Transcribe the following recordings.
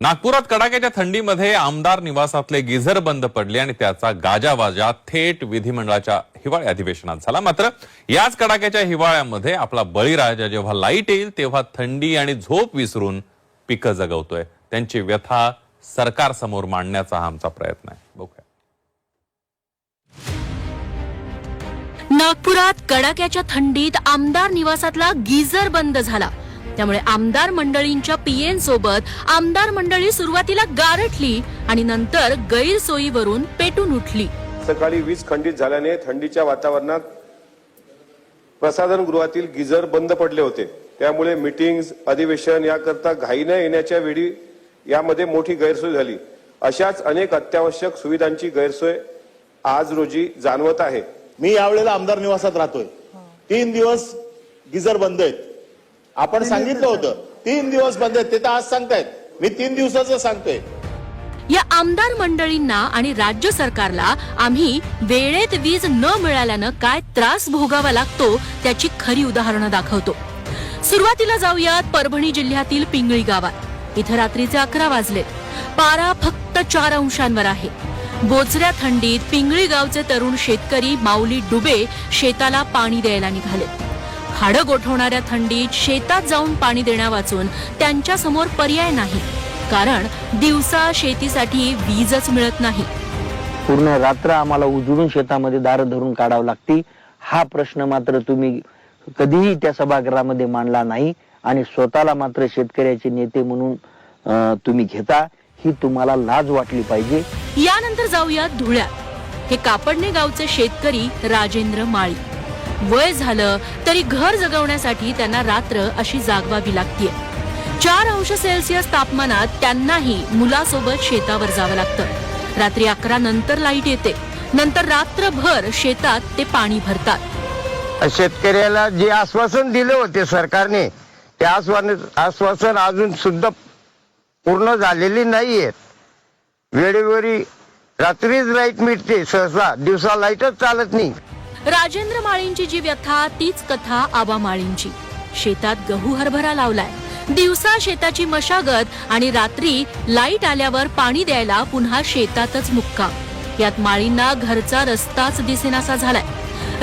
नागपुरात कडाक्याच्या थंडीमध्ये आमदार निवासातले गिझर बंद पडले आणि त्याचा गाजावाजा थेट विधिमंडळाच्या हिवाळी अधिवेशनात झाला. मात्र याच कडाक्याच्या हिवाळ्यामध्ये आपला बळीराजा जेव्हा लाइट येईल तेव्हा थंडी आणि झोप विसरून पिकं जगवतोय. त्यांची व्यथा सरकारसमोर मांडण्याचा हा आमचा प्रयत्न आहे. बघूया. नागपुरात कडाक्याच्या थंडीत आमदार निवासातला गिझर बंद झाला. त्यामुळे आमदार मंडळींच्या पीएन सोबत आमदार मंडळी सुरुवातीला गारठली आणि नंतर गैरसोयीवरून पेटून उठली. सकाळी वीज खंडित झाल्याने थंडीच्या वातावरणात प्रसाधन गृहातील गिझर बंद पडले होते. त्यामुळे मीटिंग्स अधिवेशन याकरता घाईने येण्याच्या वेळी यामध्ये मोठी गैरसोय झाली. अशाच अनेक अत्यावश्यक सुविधांची गैरसोय आज रोजी जाणवत आहे. मी यावेळेला आमदार निवासात राहतोय. तीन दिवस गिझर बंद आहेत. आपण सांगितलं होतं. तीन दिवस बंद आहेत ते तर आज सांगतायत. मी तीन दिवसाचं सांगतोय. या आमदार मंडळींना आणि राज्य सरकारला आम्ही वेळेत वीज न मिळाल्यानं काय त्रास भोगावा लागतो त्याची खरी उदाहरणं दाखवतो. सुरुवातीला जाऊयात परभणी जिल्ह्यातील पिंगळी गावात. इथं रात्रीचे अकरा वाजलेत. पारा फक्त चार अंशांवर आहे. बोचऱ्या थंडीत पिंगळी गावचे तरुण शेतकरी माऊली डुबे शेताला पाणी द्यायला निघाले हाडं गोठवणाऱ्या थंडीत शेतात जाऊन पाणी देण्या वाचून त्यांच्यासमोर पर्याय नाही. कारण दिवसा शेतीसाठी वीजच मिळत नाही. पूर्ण रात्र आम्हाला उजळून शेतामध्ये दारं धरून काढावं लागती. हा प्रश्न मात्र तुम्ही कधीही त्या सभागृहामध्ये मांडला नाही आणि स्वतःला मात्र शेतकऱ्याचे नेते म्हणून तुम्ही घेता. ही तुम्हाला लाज वाटली पाहिजे. यानंतर जाऊयात धुळ्यात. हे कापडणे गावचे शेतकरी राजेंद्र माळी. वय झालं तरी घर जगवण्यासाठी त्यांना रात्र अशी जागवावी लागतीये. चार अंश सेल्सिअस तापमानात त्यांनाही मुलासोबत शेतावर जावं लागतं. रात्री अकरा नंतर लाइट येते. नंतर रात्रभर शेतात ते पाणी भरतात. शेतकऱ्याला जे आश्वासन दिले होते सरकारने ते आश्वासन आश्वासन अजून सुद्धा पूर्ण झालेली नाहीये वेळेवरी रात्रीच लाइट मिळते सहसा दिवसा लाईटच चालत नाही. राजेंद्र माळींची जी व्यथा तीच कथा आबा माळींची. शेतात गहू हरभरा लावलाय. दिवसा शेताची मशागत आणि रात्री लाइट आल्यावर पाणी द्यायला पुन्हा शेतातच मुक्का यात माळींना घरचा रस्ताच दिसेनासा झालाय.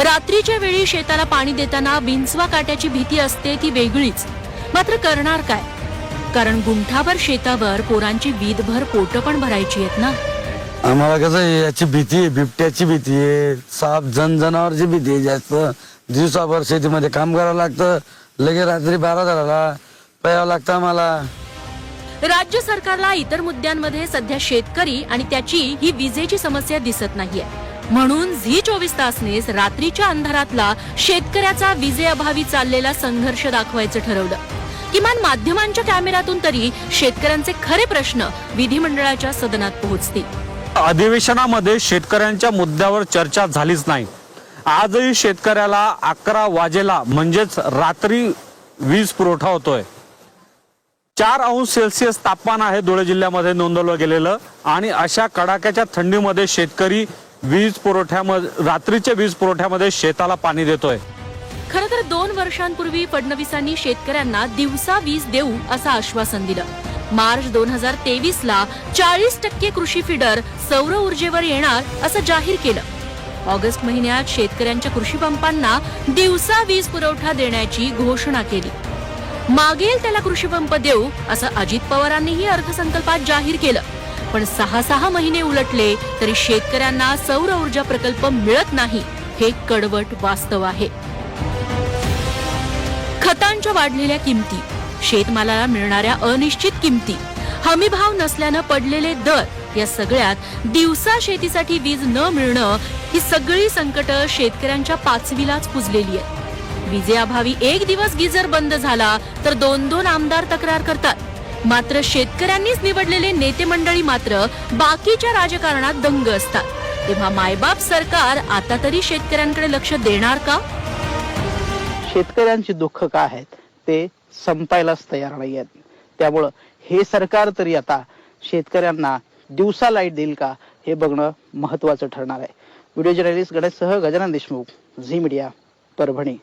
रात्रीच्या वेळी शेताला पाणी देताना बिंचवा काट्याची भीती असते ती वेगळीच. मात्र करणार काय? कारण गुंठाभर शेतावर पोरांची वीदभर पोट पण भरायची आहेत ना? आम्हाला कसं आहे, याची भीती आहे बिबट्याची भीती आहे. साप जन जनावरची भीती आहे जास्त. दिवसाभर शेतीमध्ये काम करावं लागतं. लगे रात्री बारा झाला प्यावं लागतं आम्हाला. राज्य सरकारला इतर मुद्द्यांमध्ये सध्या शेतकरी आणि त्याची ही विजेची समस्या दिसत नाहीये. म्हणून झी चोवीस तासनेच रात्रीच्या अंधारातला शेतकऱ्याचा विजेअभावी चाललेला संघर्ष दाखवायचं ठरवलं. किमान माध्यमांच्या कॅमेऱ्यातून तरी शेतकऱ्यांचे खरे प्रश्न विधिमंडळाच्या सदनात पोहोचतील. अधिवेशनामध्ये शेतकऱ्यांच्या मुद्द्यावर चर्चा झालीच नाही. आजही शेतकऱ्याला अकरा वाजेला म्हणजेच रात्री वीज पुरवठा होतोय. चार अंश सेल्सिअस तापमान आहे धुळे जिल्ह्यामध्ये नोंदवलं गेलेलं आणि अशा कडाक्याच्या थंडीमध्ये शेतकरी वीज पुरवठ्यामध्ये रात्रीच्या वीज पुरवठ्यामध्ये शेताला पाणी देतोय. खरं तर दोन वर्षांपूर्वी फडणवीसांनी शेतकऱ्यांना दिवसा वीज देऊ असं आश्वासन दिलं. मार्च दोन हजार तेवीस ला चाळीस टक्के कृषी फिडर सौर ऊर्जेवर येणार असं जाहीर केलं. ऑगस्ट महिन्यात शेतकऱ्यांच्या कृषी पंपांना दिवसा वीज पुरवठा देण्याची घोषणा केली. मागेल त्याला कृषी पंप देऊ असं अजित पवारांनीही अर्थसंकल्पात जाहीर केलं. पण सहा सहा महिने उलटले तरी शेतकऱ्यांना सौर ऊर्जा प्रकल्प मिळत नाही हे कडवट वास्तव आहे. खतांच्या वाढलेल्या किमती शेतमालाला मिळणाऱ्या अनिश्चित किमती हमीभाव नसल्यानं पडलेले दर या सगळ्यात दिवसा शेतीसाठी वीज न मिळणं ही सगळी संकट शेतकऱ्यांच्या पाचवीलाच पुजलेली आहेत. विजेअभावी एक दिवस गिजर बंद झाला तर दोन दोन आमदार तक्रार करतात. मात्र शेतकऱ्यांनीच निवडलेले नेते मंडळी मात्र बाकीच्या राजकारणात दंग असतात. तेव्हा मायबाप सरकार आता तरी शेतकऱ्यांकडे लक्ष देणार का? शेतकऱ्यांची दुःख काय आहेत? ते संपायलाच तयार नाही आहेत त्यामुळं हे सरकार तरी आता शेतकऱ्यांना दिवसा लाइट देईल का हे बघणं महत्वाचं ठरणार आहे. व्हिडिओ जर्नलिस्ट गणेशसह गजानन देशमुख झी मीडिया परभणी.